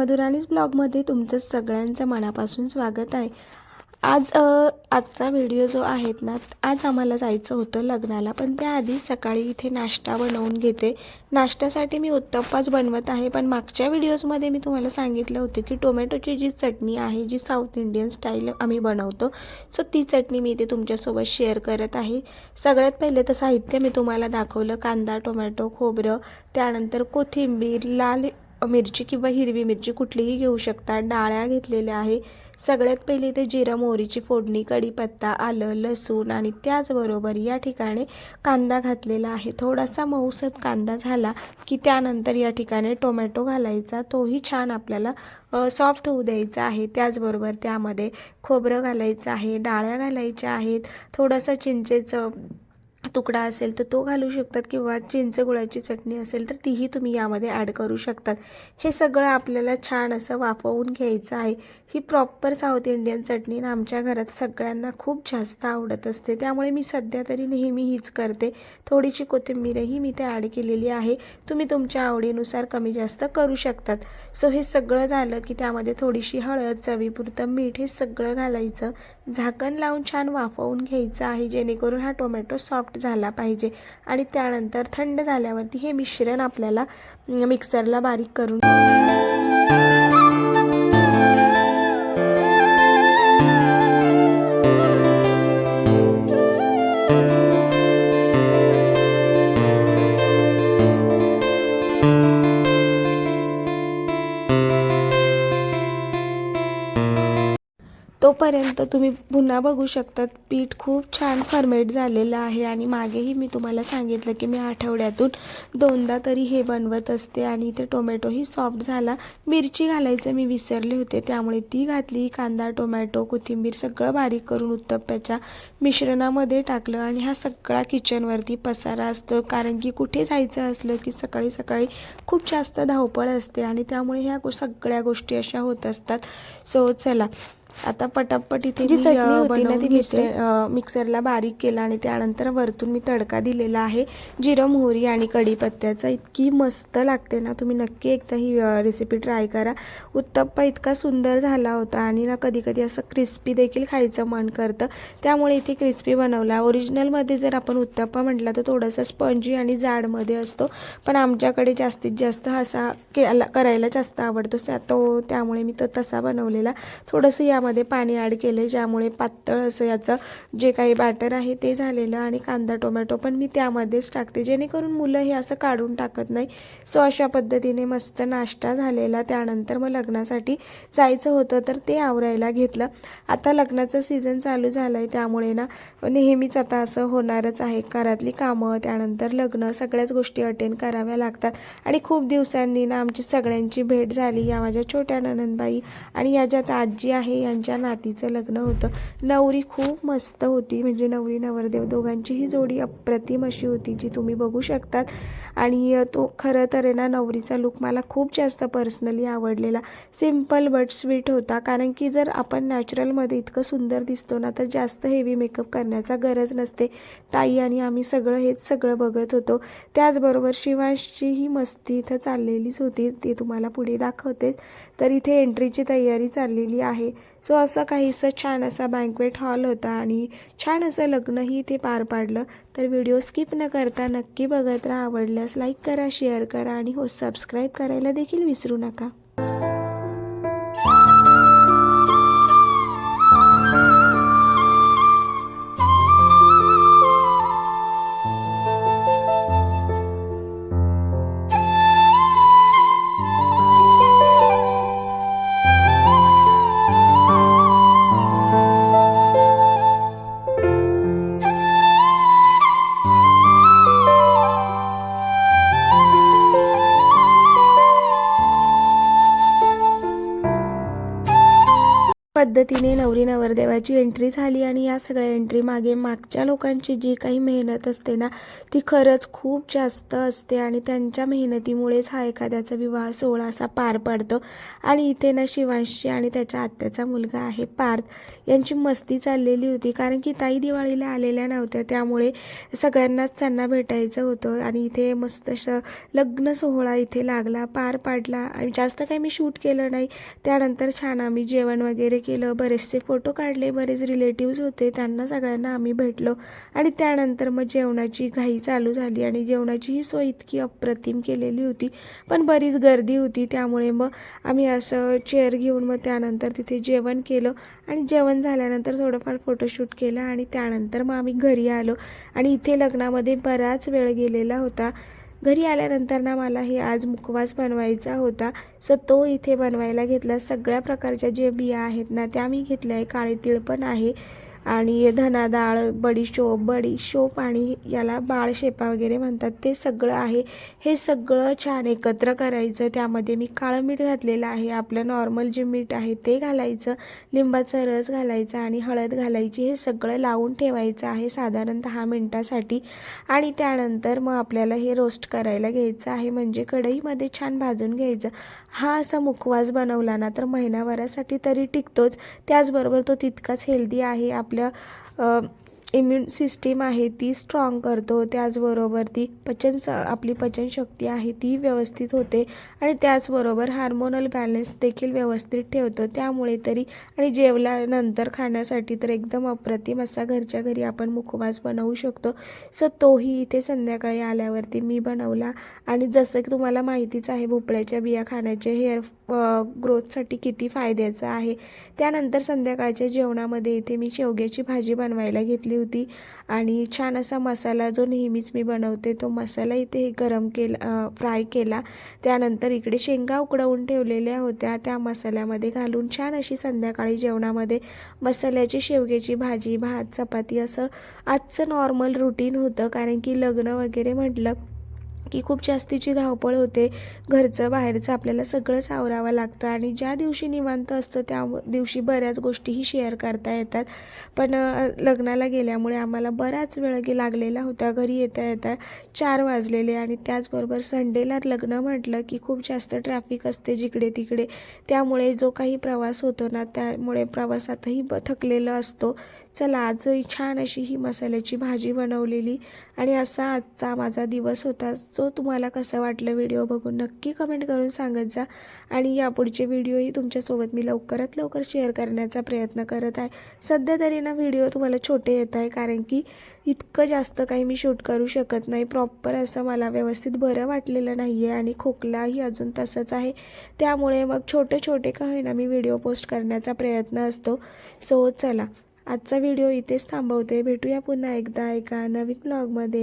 मधुराणीच ब्लॉगमध्ये तुमचं सगळ्यांचं मनापासून स्वागत आहे. आज आजचा व्हिडिओ जो आहेत ना आज आम्हाला जायचं होतं लग्नाला पण त्याआधी सकाळी इथे नाश्ता बनवून घेते. नाश्त्यासाठी मी उत्तप्पाच बनवत आहे पण मागच्या व्हिडिओजमध्ये मी तुम्हाला सांगितलं होतं की टोमॅटोची जी चटणी आहे जी साऊथ इंडियन स्टाईल आम्ही बनवतो सो ती चटणी मी इथे तुमच्यासोबत शेअर करत आहे. सगळ्यात पहिले तर साहित्य मी तुम्हाला दाखवलं कांदा टोमॅटो खोबरं त्यानंतर कोथिंबीर लाल मिरची किंवा हिरवी मिरची कुठलीही घेऊ शकता. डाळ्या घेतलेल्या आहे. सगळ्यात पहिले इथे जिरं मोहरीची फोडणी कढीपत्ता आलं लसूण आणि त्याचबरोबर या ठिकाणी कांदा घातलेला आहे. थोडासा मऊसत कांदा झाला की त्यानंतर या ठिकाणी टोमॅटो घालायचा. तोही छान आपल्याला सॉफ्ट होऊ द्यायचा आहे. त्याचबरोबर त्यामध्ये खोबरं घालायचं आहे. डाळ्या घालायच्या आहेत. थोडंसं चिंचेचं तुकडा असेल तर तो घालू शकतात किंवा चिंच गुळाची चटणी असेल तर तीही तुम्ही यामध्ये ॲड करू शकतात. हे सगळं आपल्याला छान असं वाफवून घ्यायचं आहे. ही प्रॉपर साऊथ इंडियन चटणी ना आमच्या घरात सगळ्यांना खूप जास्त आवडत असते. त्यामुळे मी सध्या तरी नेहमी हीच करते. थोडीशी कोथिंबीरही मी ते ॲड केलेली आहे. तुम्ही तुमच्या आवडीनुसार कमी जास्त करू शकतात. सो हे सगळं झालं की त्यामध्ये थोडीशी हळद चवीपुरतं मीठ हे सगळं घालायचं. झाकण लावून छान वाफवून घ्यायचं आहे जेणेकरून हा टोमॅटो सॉफ्ट झाला पाहिजे. आणि त्यानंतर थंड झाल्यावरती हे मिश्रण आपल्याला मिक्सरला बारीक करून तोपर्यंत तुम्ही पुन्हा बघू शकतात पीठ खूप छान फर्मेट झालेलं आहे आणि मागेही मी तुम्हाला सांगितलं की मी आठवड्यातून दोनदा तरी हे बनवत असते आणि इथे टोमॅटोही सॉफ्ट झाला. मिरची घालायचं मी विसरले होते त्यामुळे ती घातली. कांदा टोमॅटो कोथिंबीर सगळं बारीक करून उत्तप्प्याच्या मिश्रणामध्ये टाकलं आणि हा सगळा किचनवरती पसारा असतो. कारण की कुठे जायचं असलं की सकाळी सकाळी खूप जास्त धावपळ असते आणि त्यामुळे ह्या सगळ्या गोष्टी अशा होत असतात. सो चला. आता पटापट इथे जी चटणी होती ना ती मिक्सरला बारीक केला आणि त्यानंतर वरतून मी तडका दिलेला आहे. जिरं मोहरी आणि कढीपत्त्याचा. इतकी मस्त लागते ना तुम्ही नक्की एकदा ही रेसिपी ट्राय करा. उत्तप्पा इतका सुंदर झाला होता आणि ना कधी कधी असं क्रिस्पी देखील खायचं मन करतं. त्यामुळे इथे क्रिस्पी बनवला. ओरिजिनलमध्ये जर आपण उत्तप्पा म्हटला तर थोडासा स्पंजी आणि जाडमध्ये असतो. पण आमच्याकडे जास्तीत जास्त असा केला करायला जास्त आवडतो. तो त्यामुळे मी तो तसा बनवलेला. थोडंसं त्यामध्ये पाणी ॲड केले ज्यामुळे पातळ असं याचं जे काही बॅटर आहे ते झालेलं आणि कांदा टोमॅटो पण मी त्यामध्येच टाकते. जेणेकरून मुलं हे असं काढून टाकत नाही. सो अशा पद्धतीने मस्त नाश्ता झालेला. त्यानंतर मग लग्नासाठी जायचं होतं तर ते आवरायला घेतलं. आता लग्नाचं सीझन चालू झालं आहे त्यामुळे ना नेहमीच आता असं होणारच आहे. घरातली कामं त्यानंतर लग्न सगळ्याच गोष्टी अटेंड कराव्या लागतात. आणि खूप दिवसांनी ना आमची सगळ्यांची भेट झाली या माझ्या छोट्या ननंदबाई आणि या ज्यात आजी आहे यांच्या नातीचं लग्न होतं. नवरी खूप मस्त होती. म्हणजे नवरी नवरदेव दोघांची ही जोडी अप्रतिम अशी होती जी तुम्ही बघू शकतात. आणि तो खरं तर आहे ना नवरीचा लुक मला खूप जास्त पर्सनली आवडलेला. सिंपल बट स्वीट होता. कारण की जर आपण नॅचरलमध्ये इतकं सुंदर दिसतो ना तर जास्त हेवी मेकअप करण्याचा गरज नसते. ताई आणि आम्ही सगळं हेच सगळं बघत होतो. त्याचबरोबर शिवांशची ही मस्ती इथं चाललेलीच होती. ती तुम्हाला पुढे दाखवते. तर इथे एंट्रीची तयारी चाललेली आहे. सो असं काहीसं छान असा बँकवेट हॉल होता आणि छान असं लग्नही इथे पार पाडलं. तर व्हिडिओ स्किप न करता नक्की बघत राहा. आवडल्यास लाईक करा शेअर करा आणि हो सबस्क्राईब करायला देखील विसरू नका. पद्धतीने नवरी नवरदेवाची एंट्री झाली आणि या सगळ्या एंट्री मागे मागच्या लोकांची जी काही मेहनत असते ना ती खरंच खूप जास्त असते आणि त्यांच्या मेहनतीमुळेच हा एखाद्याचा विवाह सोहळा असा पार पडतो. आणि इथे ना शिवांशी आणि त्याच्या आत्याचा मुलगा आहे पार्थ यांची मस्ती चाललेली होती. कारण की ताई दिवाळीला आलेल्या नव्हत्या त्यामुळे सगळ्यांनाच त्यांना भेटायचं होतं. आणि इथे मस्त लग्न सोहळा इथे लागला पार पाडला. आणि जास्त काही मी शूट केलं नाही. त्यानंतर छान आम्ही जेवण वगैरे केलं. बरेचसे फोटो काढले बरेच रिलेटिव्ज होते त्यांना सगळ्यांना आम्ही भेटलो. आणि त्यानंतर मग जेवणाची घाई चालू झाली आणि जेवणाची ही सोय इतकी अप्रतिम केलेली होती. पण बरीच गर्दी होती त्यामुळे मग आम्ही असं चेअर घेऊन मग त्यानंतर तिथे जेवण केलं. आणि जेवण झाल्यानंतर थोडंफार फोटोशूट केलं आणि त्यानंतर मग आम्ही घरी आलो. आणि इथे लग्नामध्ये बराच वेळ गेलेला होता. घरी आल्यानंतर ना मला हे आज मुखवास बनवायचा होता. सो तो इथे बनवायला घेतला. सगळ्या प्रकारच्या जे बिया आहेत ना त्या मी घेतल्या आहे. काळे तीळ पण आहे. आणि धना डाळ बडीशोप बडीशोप आणि याला बाळ शेपा वगैरे म्हणतात. ते सगळं आहे. हे सगळं छान एकत्र करायचं. त्यामध्ये मी काळं मीठ घातलेलं आहे. आपलं नॉर्मल जे मीठ आहे ते घालायचं. लिंबाचा रस घालायचा आणि हळद घालायची. हे सगळं लावून ठेवायचं आहे साधारण दहा मिनटासाठी. आणि त्यानंतर मग आपल्याला हे रोस्ट करायला घ्यायचं आहे. म्हणजे कढईमध्ये छान भाजून घ्यायचं. हा असा मुखवास बनवला ना तर महिनाभरासाठी तरी टिकतोच. त्याचबरोबर तो तितकाच हेल्दी आहे. आपल्या इम्युन सिस्टीम आहे ती स्ट्रॉंग करतो. त्याचबरोबर ती पचन स आपली पचनशक्ती आहे ती व्यवस्थित होते. आणि त्याचबरोबर हार्मोनल बॅलन्स देखील व्यवस्थित ठेवतो. त्यामुळे तरी आणि जेवल्यानंतर खाण्यासाठी तर एकदम अप्रतिम असा घरच्या घरी आपण मुखवास बनवू शकतो. सो तोही इथे संध्याकाळी आल्यावरती मी बनवला. आणि जसं की तुम्हाला माहितीच आहे भोपळ्याच्या बिया खाण्याचे हेअर ग्रोथसाठी किती फायद्याचं आहे. त्यानंतर संध्याकाळच्या जेवणामध्ये इथे मी शेवग्याची भाजी बनवायला घेतली होती. आणि छान असा मसाला जो नेहमीच मी बनवते तो मसाला इथे हे गरम केला फ्राय केला. त्यानंतर इकडे शेंगा उकडवून ठेवलेल्या होत्या त्या मसाल्यामध्ये घालून छान अशी संध्याकाळी जेवणामध्ये मसाल्याची शेवग्याची भाजी भात चपाती असं आजचं नॉर्मल रुटीन होतं. कारण की लग्न वगैरे म्हटलं की खूप जास्तीची धावपळ होते. घरचं बाहेरचं आपल्याला सगळंच आवरावं लागतं आणि ज्या दिवशी निवांत असतं त्या दिवशी बऱ्याच गोष्टीही शेअर करता येतात. पण लग्नाला गेल्यामुळे आम्हाला बराच वेळ गे लागलेला होता. घरी येता येता चार वाजलेले आणि त्याचबरोबर संडेला लग्न म्हटलं की खूप जास्त ट्रॅफिक असते जिकडे तिकडे. त्यामुळे जो काही प्रवास होतो ना त्यामुळे प्रवासातही ब थकलेलं असतो. चला आज छान अशी ही मसाल्याची भाजी बनवलेली आणि असा आजचा माझा दिवस होता. सो तुम्हाला कसं वाटलं व्हिडिओ बघून नक्की कमेंट करून सांगत जा. आणि यापुढचे व्हिडिओही तुमच्यासोबत मी लवकरात लवकर शेअर करण्याचा प्रयत्न करत आहे. सध्या तरी ना व्हिडिओ तुम्हाला छोटे येत आहे कारण की इतकं जास्त काही मी शूट करू शकत नाही. प्रॉपर असं मला व्यवस्थित बरं वाटलेलं नाही आहे आणि खोकलाही अजून तसंच आहे. त्यामुळे मग छोटे छोटे का होईना मी व्हिडिओ पोस्ट करण्याचा प्रयत्न असतो. सो चला आजचा व्हिडिओ इथेच थांबवते. भेटूया पुन्हा एकदा एका नवीन ब्लॉगमध्ये